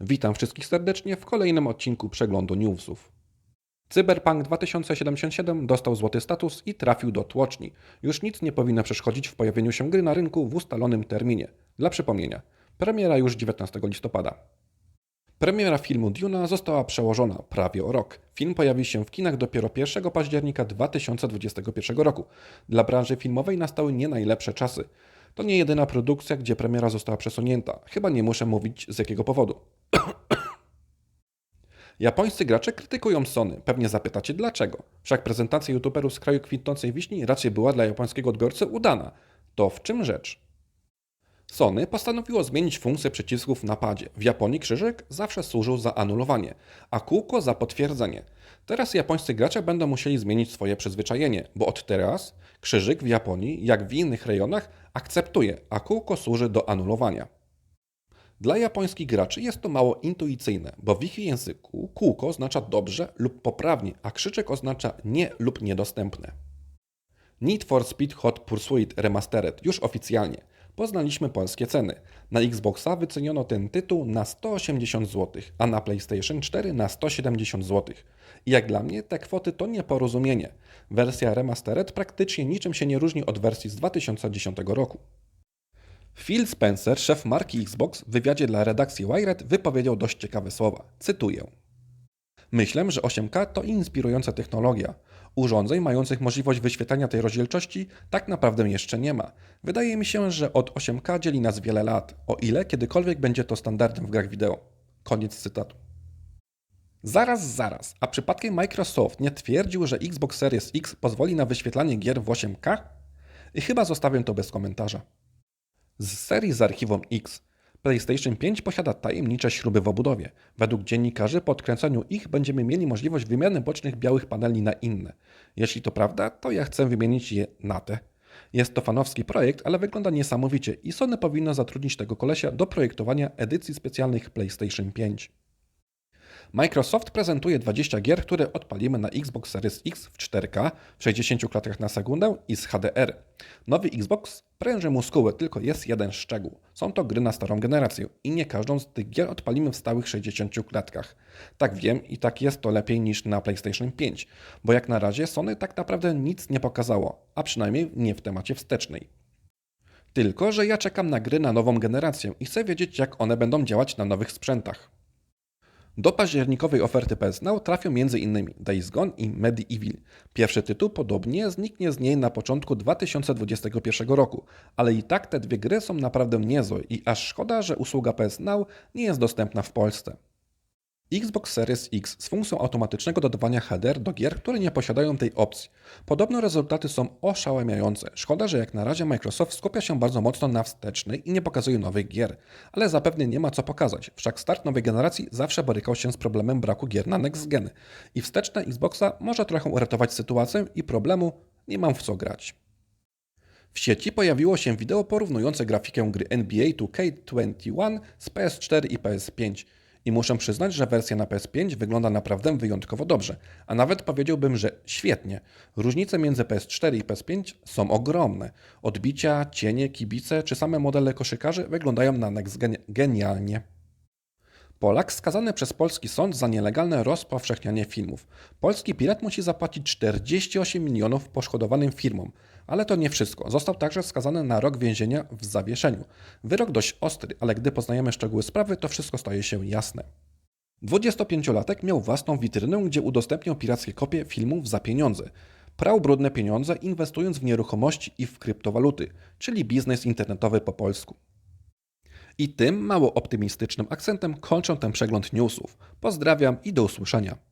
Witam wszystkich serdecznie w kolejnym odcinku przeglądu newsów. Cyberpunk 2077 dostał złoty status i trafił do tłoczni. Już nic nie powinno przeszkodzić w pojawieniu się gry na rynku w ustalonym terminie. Dla przypomnienia, premiera już 19 listopada. Premiera filmu Duna została przełożona prawie o rok. Film pojawi się w kinach dopiero 1 października 2021 roku. Dla branży filmowej nastały nie najlepsze czasy. To nie jedyna produkcja, gdzie premiera została przesunięta. Chyba nie muszę mówić z jakiego powodu. Japońscy gracze krytykują Sony. Pewnie zapytacie dlaczego. Wszak prezentacja youtuberów z kraju kwitnącej wiśni raczej była dla japońskiego odbiorcy udana. To w czym rzecz? Sony postanowiło zmienić funkcję przycisków w napadzie. W Japonii krzyżyk zawsze służył za anulowanie, a kółko za potwierdzenie. Teraz japońscy gracze będą musieli zmienić swoje przyzwyczajenie, bo od teraz krzyżyk w Japonii, jak w innych rejonach, akceptuje, a kółko służy do anulowania. Dla japońskich graczy jest to mało intuicyjne, bo w ich języku kółko oznacza dobrze lub poprawnie, a krzyczek oznacza nie lub niedostępne. Need for Speed Hot Pursuit Remastered już oficjalnie. Poznaliśmy polskie ceny. Na Xboxa wyceniono ten tytuł na 180 zł, a na PlayStation 4 na 170 zł. I jak dla mnie te kwoty to nieporozumienie. Wersja Remastered praktycznie niczym się nie różni od wersji z 2010 roku. Phil Spencer, szef marki Xbox, w wywiadzie dla redakcji Wired wypowiedział dość ciekawe słowa. Cytuję. Myślę, że 8K to inspirująca technologia. Urządzeń mających możliwość wyświetlania tej rozdzielczości tak naprawdę jeszcze nie ma. Wydaje mi się, że od 8K dzieli nas wiele lat, o ile kiedykolwiek będzie to standardem w grach wideo. Koniec cytatu. Zaraz, zaraz, a przypadkiem Microsoft nie twierdził, że Xbox Series X pozwoli na wyświetlanie gier w 8K? I chyba zostawię to bez komentarza. Z serii z archiwum X PlayStation 5 posiada tajemnicze śruby w obudowie. Według dziennikarzy po odkręceniu ich będziemy mieli możliwość wymiany bocznych białych paneli na inne. Jeśli to prawda, to ja chcę wymienić je na te. Jest to fanowski projekt, ale wygląda niesamowicie i Sony powinno zatrudnić tego kolesia do projektowania edycji specjalnych PlayStation 5. Microsoft prezentuje 20 gier, które odpalimy na Xbox Series X w 4K w 60 klatkach na sekundę i z HDR. Nowy Xbox pręży muskuły, tylko jest jeden szczegół. Są to gry na starą generację i nie każdą z tych gier odpalimy w stałych 60 klatkach. Tak wiem i tak jest to lepiej niż na PlayStation 5, bo jak na razie Sony tak naprawdę nic nie pokazało, a przynajmniej nie w temacie wstecznej. Tylko, że ja czekam na gry na nową generację i chcę wiedzieć, jak one będą działać na nowych sprzętach. Do październikowej oferty PS Now trafią m.in. Days Gone i Medieval. Pierwszy tytuł podobnie zniknie z niej na początku 2021 roku, ale i tak te dwie gry są naprawdę niezłe i aż szkoda, że usługa PS Now nie jest dostępna w Polsce. Xbox Series X z funkcją automatycznego dodawania HDR do gier, które nie posiadają tej opcji. Podobno rezultaty są oszałamiające. Szkoda, że jak na razie Microsoft skupia się bardzo mocno na wstecznej i nie pokazuje nowych gier. Ale zapewne nie ma co pokazać. Wszak start nowej generacji zawsze borykał się z problemem braku gier na next gen. I wsteczna Xboxa może trochę uratować sytuację i problemu nie mam w co grać. W sieci pojawiło się wideo porównujące grafikę gry NBA 2K21 z PS4 i PS5. I muszę przyznać, że wersja na PS5 wygląda naprawdę wyjątkowo dobrze, a nawet powiedziałbym, że świetnie. Różnice między PS4 i PS5 są ogromne. Odbicia, cienie, kibice czy same modele koszykarzy wyglądają na Next gen genialnie. Polak skazany przez polski sąd za nielegalne rozpowszechnianie filmów. Polski pirat musi zapłacić 48 milionów poszkodowanym firmom. Ale to nie wszystko. Został także skazany na rok więzienia w zawieszeniu. Wyrok dość ostry, ale gdy poznajemy szczegóły sprawy, to wszystko staje się jasne. 25-latek miał własną witrynę, gdzie udostępniał pirackie kopie filmów za pieniądze. Prał brudne pieniądze, inwestując w nieruchomości i w kryptowaluty, czyli biznes internetowy po polsku. I tym mało optymistycznym akcentem kończę ten przegląd newsów. Pozdrawiam i do usłyszenia.